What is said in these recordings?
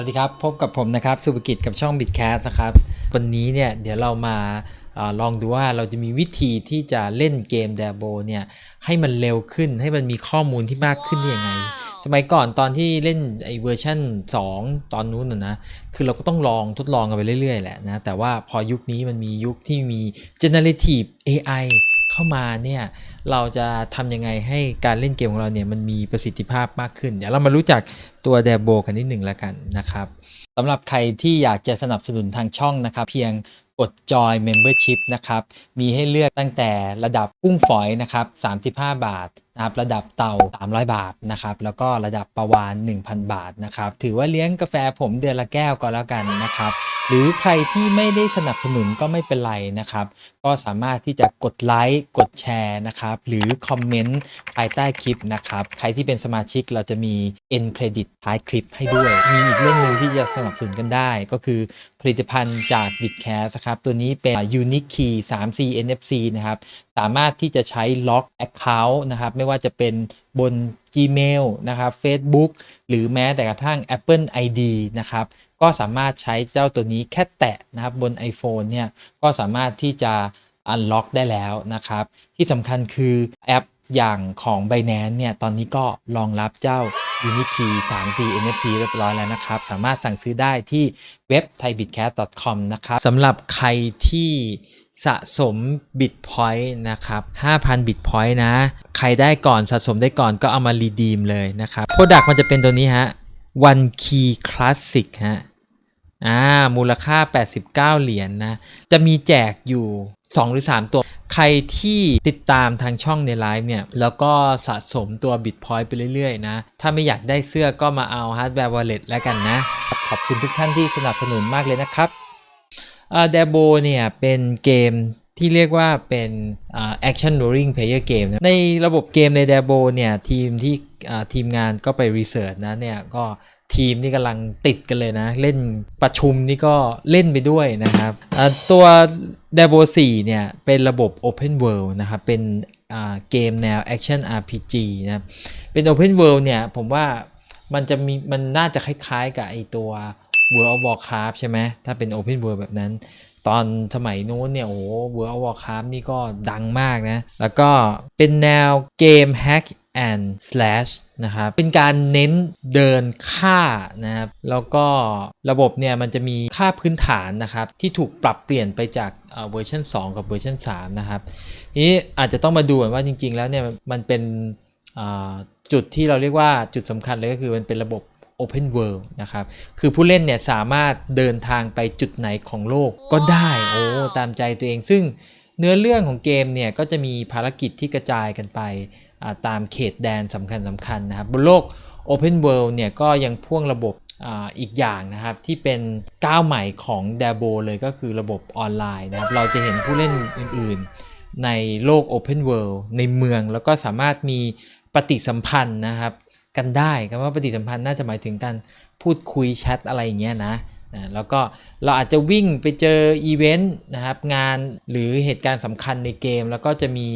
วัสดีครับ พบกับผมนะครับสุภกิจกับช่อง Bitcast นะครับ วันนี้เนี่ยเดี๋ยวเรามาอาลองดูว่าเราจะมีวิธีที่จะเล่นเกม d a b o เนี่ยให้มันเร็วขึ้นให้มันมีข้อมูลที่มากขึ้นได้ยังไง สมัยก่อนตอนที่เล่นไอเวอร์ชัน2 ตอนนู้นนะนะ คือเราก็ต้องลองทดลองกันไปเรื่อยๆแหละนะ แต่ว่าพอยุคนี้มันมียุคที่มี generative AI เข้ามาเนี่ยเราจะทำยังไงให้การเล่นเกมของเราเนี่ยมันมีประสิทธิภาพมากขึ้น เดี๋ยวเรามารู้จักตัวแดบโบกันนิดหนึ่งแล้วกันนะครับสำหรับใครที่อยากจะสนับสนุนทางช่องนะครับเพียงกดจอย Membership นะครับ มีให้เลือกตั้งแต่ระดับกุ้งฝอยนะครับ 35 บาท นะครับระดับเตา 300 บาทนะครับแล้วก็ระดับประวาน 1,000 บาทนะครับถือว่าเลี้ยงกาแฟผมเดือนละแก้วก็แล้วกันนะครับหรือใครที่ไม่ได้สนับสนุนก็ไม่เป็นไรนะครับ ก็สามารถที่จะกดไลค์กดแชร์นะครับหรือคอมเมนต์ภายใต้คลิปนะครับใครที่เป็นสมาชิกเราจะมี end credit ท้ายคลิปให้ด้วย มีอีกเรื่องหนึ่งที่จะสนับสนุนกันได้ ก็คือผลิตภัณฑ์จาก b i t c a s ครับตัวนี้เป็น Unique Key 3C NFC นะครับ สามารถที่จะใช้ล็อก Account นะครับ ไม่ว่าจะเป็นบน Gmail นะครับ Facebook หรือแม้แต่กระทั่ง Apple ID นะครับ ก็สามารถใช้เจ้าตัวนี้แค่แตะนะครับบน iPhone เนี่ย ก็สามารถที่จะอันล็อกได้แล้วนะครับ ที่สำคัญคือแอป อย่างของ Binance เนี่ย ตอนนี้ก็รองรับเจ้า Unikey 3C NFC เรียบร้อยแล้วนะครับ สามารถสั่งซื้อได้ที่เว็บ thaibitcast.com นะครับสำหรับใครที่สะสม Bitpoint นะครับ 5,000 Bitpoint นะ ใครได้ก่อนสะสมได้ก่อนก็เอามา redeem เลยนะครับ Product มันจะเป็นตัวนี้ฮะ One Key Classic ฮะอ่ามูลค่า 89 เหรียญนนะ จะมีแจกอยู่ 2 หรือ 3 ตัว ใครที่ติดตามทางช่องในไลฟ์เนี่ย แล้วก็สะสมตัวบิตพอยต์ไปเรื่อยๆนะ ถ้าไม่อยากได้เสื้อก็มาเอาฮาร์ดแวร์วอลเล็ตแล้วกันนะ ขอบคุณทุกท่านที่สนับสนุนมากเลยนะครับเดโบเนี่ยเป็นเกม ที่เรียกว่าเป็นอ่า action rolling player game นะในระบบเกมใน d a b o เนี่ยทีมที่ทีมงานก็ไปรีเสิร์ชนะเนี่ยก็ทีมนี่กำลังติดกันเลยนะ เล่นประชุมนี่ก็เล่นไปด้วยนะครับตัว d a b o 4เนี่ยเป็นระบบ Open World นะครับ เป็นเกมแนว Action RPG นะเป็น Open World เนี่ยผมว่ามันจะมีมันน่าจะคล้ายๆกับไอตัว World of Warcraft ใช่ไหมถ้าเป็น Open World แบบนั้น ตอนสมัยนู้นเนี่ยโอ้ World of Warcraft นี่ก็ดังมากนะ แล้วก็เป็นแนวเกม Hack and Slash นะครับ เป็นการเน้นเดินฆ่านะครับ แล้วก็ระบบเนี่ยมันจะมีค่าพื้นฐานนะครับ ที่ถูกปรับเปลี่ยนไปจากเวอร์ชัน2 กับเวอร์ชัน3นะครับนี้อาจจะต้องมาดูก่อนว่าจริงๆแล้วเนี่ยมันเป็นจุดที่เราเรียกว่าจุดสำคัญเลยก็คือมันเป็นระบบ Open World นะครับ คือผู้เล่นเนี่ยสามารถเดินทางไปจุดไหนของโลกก็ได้โอ้ตามใจตัวเองซึ่งเนื้อเรื่องของเกมเนี่ยก็จะมีภารกิจที่กระจายกันไปอ่าตามเขตแดนสำคัญสำคัญนะครับ บนโลก Open World เนี่ยก็ยังพ่วงระบบอาอีกอย่างนะครับ ที่เป็นก้าวใหม่ของ d a b o เลยก็คือระบบออนไลน์นะครับ เราจะเห็นผู้เล่นอื่นๆ ในโลก Open World ในเมืองแล้วก็สามารถมีปฏิสัมพันธ์นะครับ กันได้คำว่าปฏิสัมพันธ์น่าจะหมายถึงการพูดคุยแชทอะไรอย่างเงี้ยนะอ่าแล้วก็เราอาจจะวิ่งไปเจออีเวนต์นะครับงานหรือเหตุการณ์สำคัญในเกม แล้วก็จะมี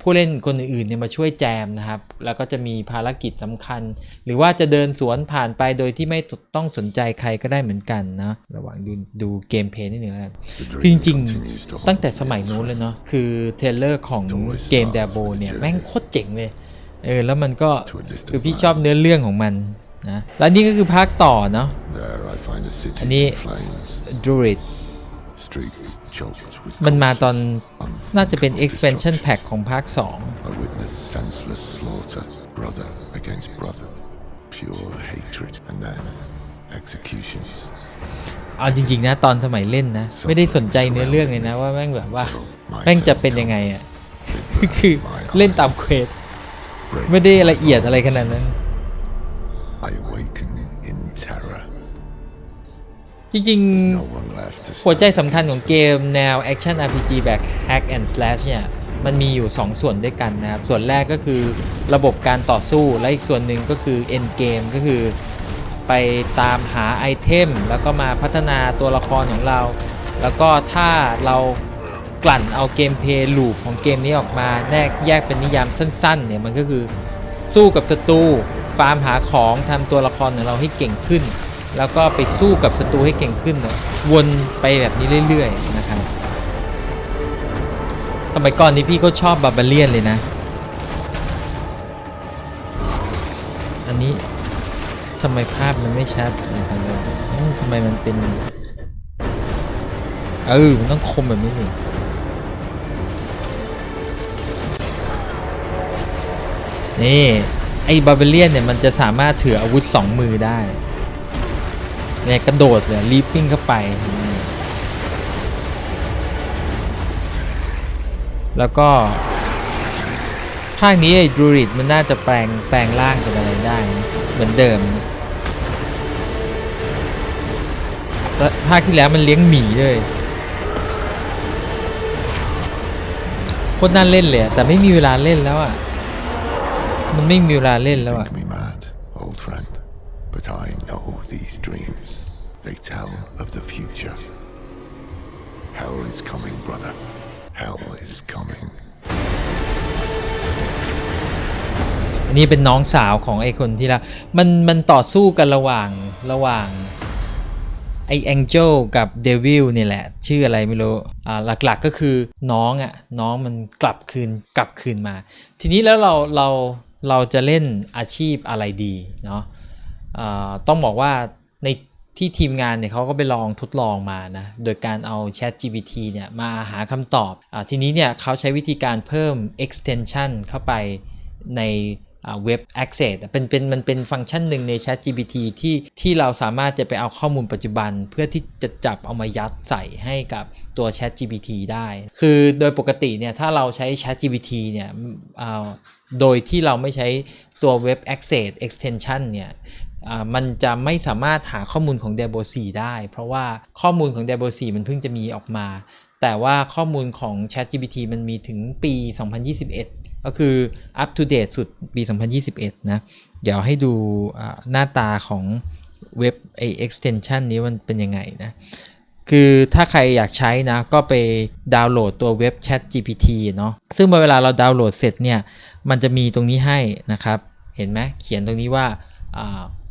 ผู้เล่นคนอื่นๆเนี่ยมาช่วยแจมนะครับ แล้วก็จะมีภารกิจสำคัญ หรือว่าจะเดินสวนผ่านไปโดยที่ไม่ต้องสนใจใครก็ได้เหมือนกันนะระหว่างดูดูเกมเพลย์นิดหนึ่งแล้วกันคือจริงๆ ตั้งแต่สมัยนู้นเลยเนาะคือเทรลเลอร์ของเกม d a b o เนี่ยแม่งโคตรเจ๋งเลย เออแล้วมันก็คือพี่ชอบเนื้อเรื่องของมันนะแล้วนี่ก็คือภาคต่อเนาะ There I find a city อันนี้ in flames, Druid street choked with มันมาตอนน่าจะเป็น expansion pack ของภาค2 I witness senseless slaughter, brother against brother, pure hatred, and then executions. เอาจริงๆนะตอนสมัยเล่นนะ ไม่ได้สนใจเนื้อเรื่องเลยนะว่าแม่งแบบว่า แม่งจะเป็นยังไงอะ่ะคือเล่นตามเควส ไม่ได้ละเอียดอะไรขนาดนั้น I awaken in terror. จริงๆ No one left to หัวใจ stand สำคัญของเกมแนว Action RPG แบบ Hack and Slash เนี่ย มันมีอยู่ 2 ส่วนด้วยกันนะครับ ส่วนแรกก็คือระบบการต่อสู้ และอีกส่วนหนึ่งก็คือ End Game ก็คือไปตามหาไอเทม แล้วก็มาพัฒนาตัวละครของเรา แล้วก็ถ้าเรา กลั่นเอาเกมเพลย์ลูปของเกมนี้ออกมาแยกแยกเป็นนิยามสั้นๆเนี่ยมันก็คือสู้กับศัตรูฟาร์มหาของทำตัวละครของเราให้เก่งขึ้น แล้วก็ไปสู้กับศัตรูให้เก่งขึ้นเนี่ยวนไปแบบนี้เรื่อยๆนะครับสมัยก่อนนี้พี่ก็ชอบบาบาเลียนเลยนะ อันนี้ทำไมภาพมันไม่ชัดนะครับอืมทำไมมันเป็น เออ มันต้องคมแบบนี้ นี่ไอ้บาเบเลียนเนี่ยมันจะสามารถถืออาวุธสองมือได้เนี่ยกระโดดเลยลีปปิ้งเข้าไป แล้วก็ ภาคนี้ไอ้ดรูริดมันน่าจะแปลงแปลงร่างเป็นอะไรได้ เหมือนเดิม ภาคที่แล้วมันเลี้ยงหมีเลยโคตรน่าเล่นเลยแต่ไม่มีเวลาเล่นแล้วอะ มันไม่มีเวลาเล่นแล้ว Think อะ me mad, old friend, but I know these dreams. They tell of the future. Hell is coming, brother. Hell is coming. อันนี้เป็นน้องสาวของไอ้คนที่ละมันมันต่อสู้กันระหว่างระหว่างไอ้แองเจลกับเดวิลนี่แหละ ชื่ออะไรไม่รู้อ่าหลักๆก็คือน้องอะน้องมันกลับคืนกลับคืนมา ทีนี้แล้วเราเรา เราจะเล่นอาชีพอะไรดีเนาะต้องบอกว่าในที่ทีมงานเนี่ยเขาก็ไปลองทดลองมานะ โดยการเอา Chat GPT เนี่ยมาหาคำตอบอทีนี้เนี่ยเขาใช้วิธีการเพิ่ม extension เข้าไปใน เว็บ Access อะเป็นเป็นมันเป็นฟังก์ชันหนึ่งใน Chat GPT ที่ที่เราสามารถจะไปเอาข้อมูลปัจจุบัน เพื่อที่จะจับเอามายัดใส่ให้กับตัว Chat GPT ได้ คือโดยปกติเนี่ยถ้าเราใช้ Chat GPT เนี่ยอ่าโดยที่เราไม่ใช้ตัวเว็บ Access Extension เนี่ยอ่ามันจะไม่สามารถหาข้อมูลของ d e b o 4ได้ เพราะว่าข้อมูลของ d e b o 4มันเพิ่งจะมีออกมา แต่ว่าข้อมูลของ ChatGPT มันมีถึงปี 2021 ก็คือ up to date สุดปี 2021 นะ เดี๋ยวให้ดูหน้าตาของเว็บไอ extension นี้มันเป็นยังไงนะ คือถ้าใครอยากใช้นะ ก็ไปดาวน์โหลดตัวเว็บ Chat GPT เนาะซึ่งเมื่อเวลาเราดาวน์โหลดเสร็จเนี่ย มันจะมีตรงนี้ให้นะครับ เห็นไหมเขียนตรงนี้ว่า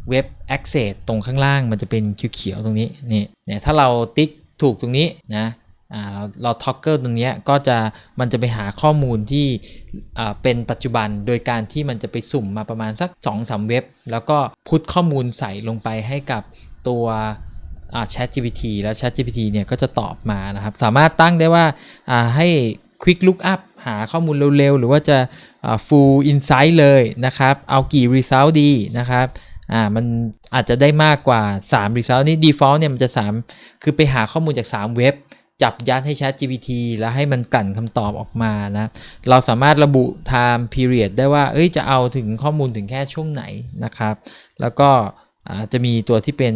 เว็บ Access ตรงข้างล่างมันจะเป็นเขียวๆตรงนี้นี่เนี่ยถ้าเราติ๊กถูกตรงนี้นะ เราเราท็อกเกอร์ตรงนี้ก็จะมันจะไปหาข้อมูลที่เป็นปัจจุบันโดยการที่มันจะไปสุ่มมาประมาณสัก2อสเว็บ แล้วก็พุทข้อมูลใส่ลงไปให้กับตัว Chat GPT แล้ว Chat GPT เนี่ยก็จะตอบมานะครับ สามารถตั้งได้ว่าาให้ Quick Look Up หาข้อมูลเร็วๆ หรือว่าจะา Full Insight เลยนะครับ เอากี่ Result ดีนะครับอ่ามันอาจจะได้มากกว่า 3 Result นี่ Default เนี่ยมันจะ 3 คือไปหาข้อมูลจาก 3 เว็บ จับยัดให้ Chat GPT แล้วให้มันกลั่นคำตอบออกมานะ เราสามารถระบุ time period ได้ว่า เอ้ย จะเอาถึงข้อมูลถึงแค่ช่วงไหนนะครับ แล้วก็จะมีตัวที่เป็น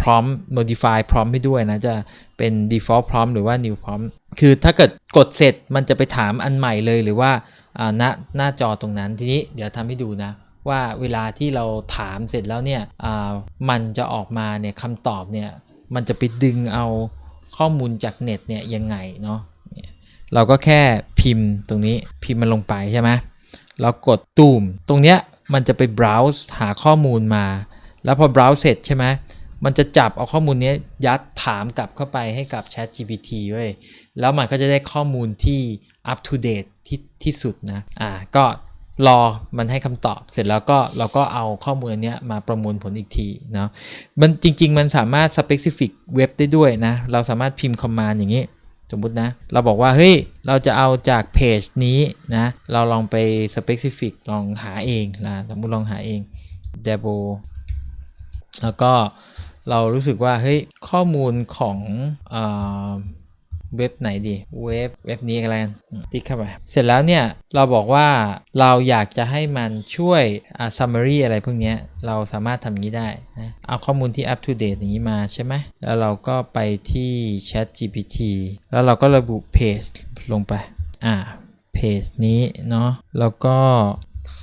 prompt modify prompt ให้ด้วยนะ จะเป็น default prompt หรือว่า new prompt คือถ้าเกิดกดเสร็จมันจะไปถามอันใหม่เลยหรือว่าณหน้าจอตรงนั้น ทีนี้เดี๋ยวทำให้ดูนะว่าเวลาที่เราถามเสร็จแล้วเนี่ยมันจะออกมาเนี่ยคำตอบเนี่ยมันจะไปดึงเอา ข้อมูลจากเน็ตเนี่ยยังไงเนาะเราก็แค่พิมพ์ตรงนี้พิมพ์มันลงไปใช่ไหมแล้วกดตูมตรงเนี้ยมันจะไป browse หาข้อมูลมา แล้วพอ browse เสร็จใช่ไหมมันจะจับเอาข้อมูลนี้ยยัดถามกลับเข้าไปให้กับ Chat GPT เว้ยแล้วมันก็จะได้ข้อมูลที่ up to date ที่ที่สุดนะอ่าก็ รอมันให้คำตอบ เสร็จแล้วก็เราก็เอาข้อมูลนเนี้ยมาประมวลผลอีกทีเนาะมันจริง ๆ มันสามารถ specific เว็บได้ด้วยนะ เราสามารถพิมพ์ command อย่างนี้สมมุตินะ เราบอกว่า เฮ้ย เราจะเอาจากเพจนี้นะ เราลองไป specific ลองหาเองนะ สมมุติลองหาเอง d e b o แล้วก็เรารู้สึกว่า เฮ้ย ข้อมูลของอ เว็บไหนดี เว็บเว็บนี้อะไรกันติ๊กเข้าไป เสร็จแล้วเนี่ยเราบอกว่าเราอยากจะให้มันช่วยอ่า summary อะไรพวกนี้เราสามารถทำอย่างนี้ได้นะเอาข้อมูลที่ up to date อย่างนี้มาใช่ไหมแล้วเราก็ไปที่ Chat GPT แล้วเราก็ระบุ page ลงไป อ่า page นี้เนาะแล้วก็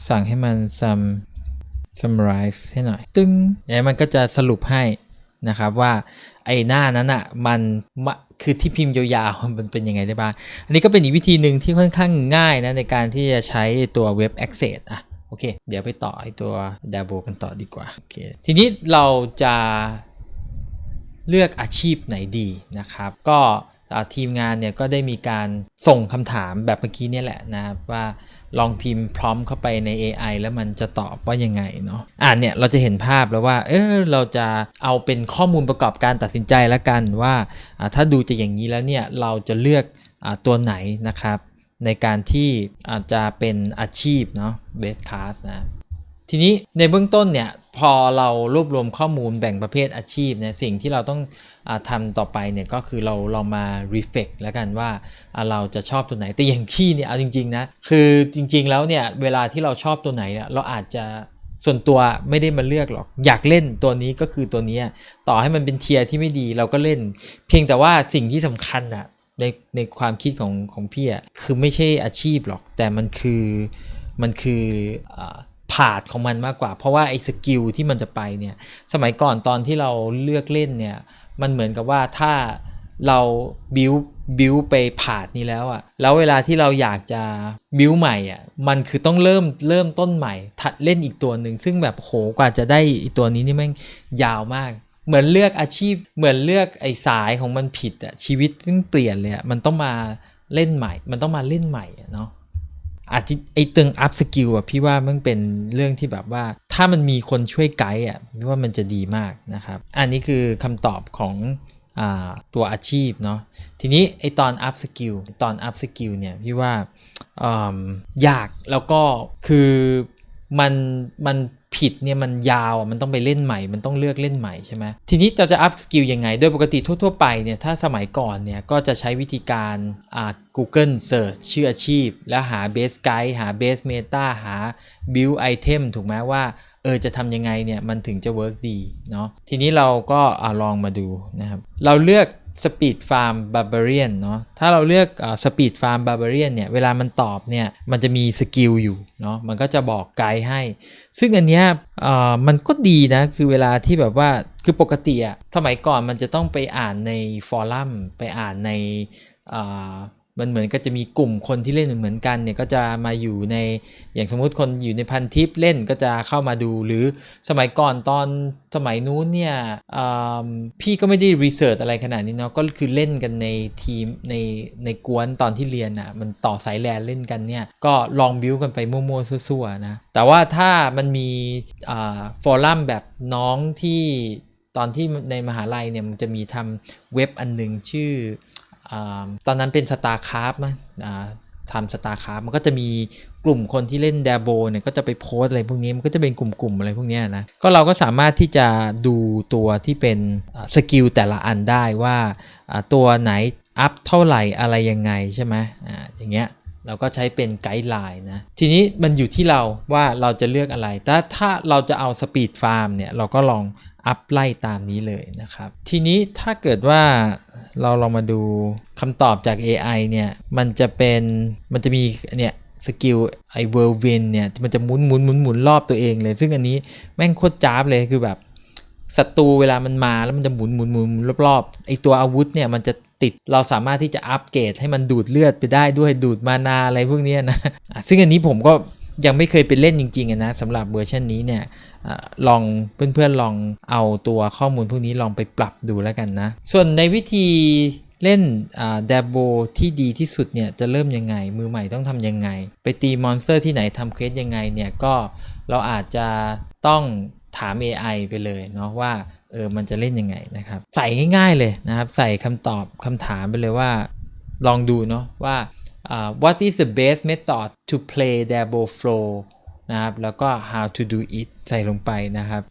สั่งให้มัน sum summarize ให้หน่อย ตึงแล้วมันก็จะสรุปให้นะครับว่า ไอ้หน้านั้นอะมันมคือที่พิมพ์ยาวๆมันเป็นยังไงได้บ้าง อันนี้ก็เป็นอีกวิธีหนึ่งที่ค่อนข้างง่ายนะในการที่จะใช้ตัวเว็บ Access อะโอเค เดี๋ยวไปต่อไอตัว d a b o กันต่อดีกว่าโอเคทีนี้เราจะเลือกอาชีพไหนดีนะครับ ก็ ทีมงานเนี่ยก็ได้มีการส่งคำถามแบบเมื่อกี้เนี่ยแหละนะครับว่าลองพิมพ์พร้อมเข้าไปใน AI แล้วมันจะตอบว่ายังไงเนาะอ่านเนี่ยเราจะเห็นภาพแล้วว่าเออเราจะเอาเป็นข้อมูลประกอบการตัดสินใจแล้วกันว่าถ้าดูจากอย่างนี้แล้วเนี่ยเราจะเลือกอตัวไหนนะครับ ในการที่อาจจะเป็นอาชีพเนาะ best class นะ ทีนี้ในเบื้องต้นเนี่ยพอเรารวบรวมข้อมูลแบ่งประเภทอาชีพเนี่ยสิ่งที่เราต้องอาทำต่อไปเนี่ยก็คือเราเรามา reflect แล้วกันว่าเราจะชอบตัวไหนแต่อย่างพี่เนี่ยเอาจริงๆนะคือจริง ๆ แล้วเนี่ยเวลาที่เราชอบตัวไหนเนี่ยเราอาจจะส่วนตัวไม่ได้มาเลือกหรอก อยากเล่นตัวนี้ก็คือตัวนี้ต่อให้มันเป็นเทียร์ที่ไม่ดีเราก็เล่น เพียงแต่ว่าสิ่งที่สำคัญอะในในความคิดของของพี่อะคือไม่ใช่อาชีพหรอก แต่มันคือมันคืออาผาดของมันมากกว่า เพราะว่าไอ้สกิลที่มันจะไปเนี่ย สมัยก่อนตอนที่เราเลือกเล่นเนี่ย มันเหมือนกับว่าถ้าเราบิวบิวไปผาดนี้แล้วอะแล้วเวลาที่เราอยากจะบิวใหม่อะมันคือต้องเริ่มเริ่มต้นใหม่ถัดเล่นอีกตัวหนึ่ง ซึ่งแบบโหกว่าจะได้อีกตัวนี้นี่แม่งยาวมาก เหมือนเลือกอาชีพ เหมือนเลือกไอ้สายของมันผิดอะชีวิตเพิ่งเปลี่ยนเลยอะมันต้องมาเล่นใหม่ มันต้องมาเล่นใหม่เนาะ อาจจะไอตึงอัพสกิลอะพี่ว่ามันเป็นเรื่องที่แบบว่า ถ้ามันมีคนช่วยไกด์อะพี่ว่ามันจะดีมากนะครับ อันนี้คือคำตอบของอตัวอาชีพเนาะทีนี้ไอตอนอัพสกิลตอนอัพสกิลเนี่ยพี่ว่าอยากแล้วก็คือมันมัน ผิดเนี่ยมันยาวอะมันต้องไปเล่นใหม่ มันต้องเลือกเล่นใหม่ใช่ไหมทีนี้เราจะอัพสกิลยังไง โดยปกติทั่วๆไปเนี่ยถ้าสมัยก่อนเนี่ยก็จะใช้วิธีการอ่า Google Search ชื่ออาชีพ แล้วหา Base Guide หา Base Meta หา Build Item ถูกไหมว่าเออจะทำยังไงเนี่ยมันถึงจะเวิร์กดีเนาะทีนี้เราก็อาลองมาดูนะครับเราเลือก Speed Farm Barbarian เนาะถ้าเราเลือกอ่า Speed Farm Barbarian เนี่ยเวลามันตอบเนี่ยมันจะมีสกิลอยู่เนาะมันก็จะบอกไกด์ให้ ซึ่งอันเนี้ยมันก็ดีนะ คือเวลาที่แบบว่าคือปกติอะสมัยก่อนมันจะต้องไปอ่านในฟอรัมไปอ่านใน มันเหมือนก็จะมีกลุ่มคนที่เล่นเหมือนกันเนี่ยก็จะมาอยู่ในอย่างสมมุติคนอยู่ในพันทิปเล่นก็จะเข้ามาดูหรือสมัยก่อนตอนสมัยนู้นเนี่ยพี่ก็ไม่ได้รีเสิร์ชอะไรขนาดนี้เนาะก็คือเล่นกันในทีมในในกวนตอนที่เรียนอะ่ะมันต่อสายแลนเล่นกันเนี่ยก็ลองบิวกันไปมั่วๆซั่วๆนะแต่ว่าถ้ามันมีฟอรัมแบบน้องที่ตอนที่ในมหาลัยเนี่ยมันจะมีทำเว็บอันหนึ่งชื่อ ตอนนั้นเป็นสตาร์คราฟมั้งทำสตาร์คราฟมันก็จะมีกลุ่มคนที่เล่น d ดโบเนี่ยก็จะไปโพสอะไรพวกนี้มันก็จะเป็นกลุ่มๆอะไรพวกนี้นะก็เราก็สามารถที่จะดูตัวที่เป็นสกิลแต่ละอันได้ว่าตัวไหนอัพเท่าไหร่อะไรยังไงใช่ไหมออย่างเงี้ยเราก็ใช้เป็นไกด์ไลน์นะ ทีนี้มันอยู่ที่เราว่าเราจะเลือกอะไร แต่ถ้าเราจะเอาสปีดฟาร์มเนี่ย เราก็ลองอัพไล่ตามนี้เลยนะครับ ทีนี้ถ้าเกิดว่า เราลองมาดูคำตอบจาก AI เนี่ยมันจะเป็นมันจะมีเนี่ยสกิลไอเวอร์วินเนี่ยมันจะหมุนหมุนหมุนหมุนรอบตัวเองเลย ซึ่งอันนี้แม่งโคตรจ้าบเลยคือแบบศัตรูเวลามันมาแล้วมันจะหมุนหมุนหมุนรอบๆไอตัวอาวุธเนี่ยมันจะติดเราสามารถที่จะอัปเกรดให้มันดูดเลือดไปได้ด้วยดูดมานาอะไรพวกเนี้ยนะซึ่งอันนี้ผมก็ ยังไม่เคยไปเล่นจริงๆอะนะสำหรับเวอร์ชันนี้เนี่ยอลองเพื่อนๆลองเอาตัวข้อมูลพวกนี้ลองไปปรับดูแล้วกันนะ ส่วนในวิธีเล่นเดโบที่ดีที่สุดเนี่ยจะเริ่มยังไง มือใหม่ต้องทำยังไง ไปตีมอนสเตอร์ที่ไหนทำเควสยังไงเนี่ยก็เราอาจจะต้องถาม AI ไปเลยเนาะว่าเออมันจะเล่นยังไงนะครับ ใส่ง่ายๆเลยนะครับ ใส่คำตอบคำถามไปเลยว่า ลองดูเนาะว่า อ่า what is the best method to play Dabo flow นะครับ แล้วก็ how to do it ใส่ลงไปนะครับ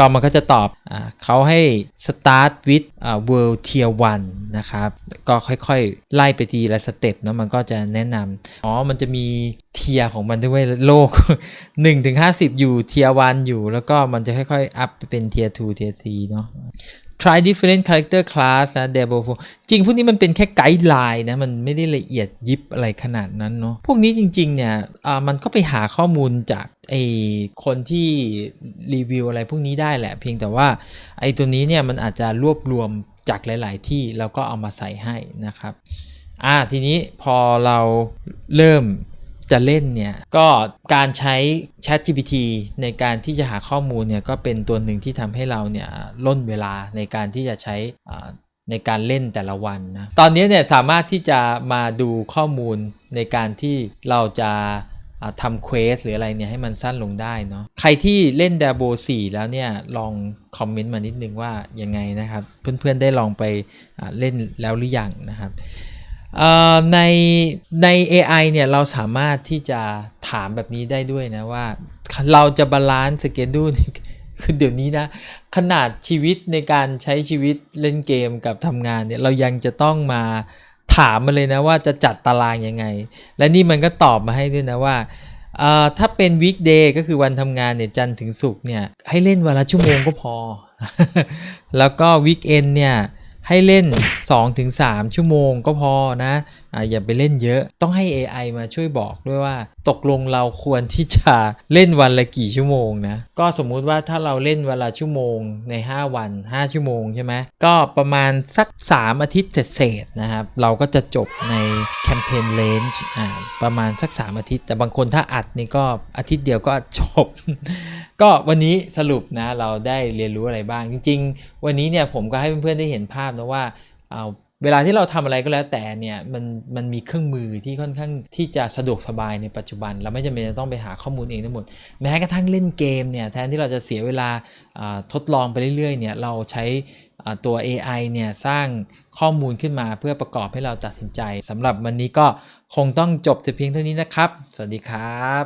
ก็มันก็จะตอบอเขาให้ start with world tier 1 นะครับ ก็ค่อยๆ ไล่ไปทีละสเต็ปเนาะมันก็จะแนะนำ อ๋อ มันจะมีเทียของมันด้วยโลก1ถึง50 อยู่เทียร์1อยู่ แล้วก็มันจะค่อยๆ อัพไปเป็นเทียร์2เทียร์3เนาะ try different character class นะ Devil Flow จริงพวกนี้มันเป็นแค่ไกด์ไลน์นะ มันไม่ได้ละเอียดยิบอะไรขนาดนั้นเนาะ พวกนี้จริง ๆ เนี่ยอ่ามันก็ไปหาข้อมูลจากไอ้คนที่รีวิวอะไรพวกนี้ได้แหละ เพียงแต่ว่าไอ้ตัวนี้เนี่ยมันอาจจะรวบรวมจากหลาย ๆ ที่แล้วก็เอามาใส่ให้นะครับ อ่าทีนี้พอเราเริ่ม จะเล่นเนี่ยก็การใช้ Chat GPT ในการที่จะหาข้อมูลเนี่ยก็เป็นตัวหนึ่งที่ทำให้เราเนี่ยล่นเวลาในการที่จะใช้อ่าในการเล่นแต่ละวันนะตอนนี้เนี่ยสามารถที่จะมาดูข้อมูลในการที่เราจะทำเควสหรืออะไรเนี่ยให้มันสั้นลงได้เนาะใครที่เล่น d a b o 4 แล้วเนี่ยลองคอมเมนต์มานิดนึงว่ายังไงนะครับ เพื่อนๆได้ลองไปเล่นแล้วหรือยังนะครับ ในใน AI เนี่ยเราสามารถที่จะถามแบบนี้ได้ด้วยนะว่า เราจะบาลานซ์สเกดูคือเดี๋ยวนี้นะ ขนาดชีวิตในการใช้ชีวิตเล่นเกมกับทำงานเนี่ยเรายังจะต้องมาถามมาเลยนะว่าจะจัดตารางยังไง และนี่มันก็ตอบมาให้ด้วยนะว่าถ้าเป็นวีคเดย์ก็คือวันทำงานเนี่ยจันทร์ถึงศุกร์เนี่ยให้เล่นวันละชั่วโมงก็พอ แล้วก็วีคเอนเนี่ย ให้เล่น 2-3 ชั่วโมงก็พอนะออย่าไปเล่นเยอะ ต้องให้ AI มาช่วยบอกด้วยว่า ตกลงเราควรที่จะเล่นวันละกี่ชั่วโมงนะ ก็สมมุติว่าถ้าเราเล่นวันละชั่วโมงใน 5 วัน 5 ชั่วโมงใช่ไหมก็ประมาณสัก 3 อาทิตย์เศษนะครับ เราก็จะจบในแคมเปญเลนจ์ประมาณสัก 3 อาทิตย์ แต่บางคนถ้าอัดนี่ก็อาทิตย์เดียวก็จบ ก็วันนี้สรุปนะเราได้เรียนรู้อะไรบ้างจริง ๆ วันนี้เนี่ยผมก็ให้เพื่อนๆได้เห็นภาพนะว่าเอา เวลาที่เราทำอะไรก็แล้วแต่เนี่ยมันมันมีเครื่องมือที่ค่อนข้างที่จะสะดวกสบายในปัจจุบัน เราไม่จำเป็นจะต้องไปหาข้อมูลเองทั้งหมด แม้กระทั่งเล่นเกมเนี่ยแทนที่เราจะเสียเวลาทดลองไปเรื่อยๆเนี่ยเราใช้ตัว AI เนี่ยสร้างข้อมูลขึ้นมาเพื่อประกอบให้เราตัดสินใจสำหรับวันนี้ก็คงต้องจบแต่เพียงเท่านี้นะครับ สวัสดีครับ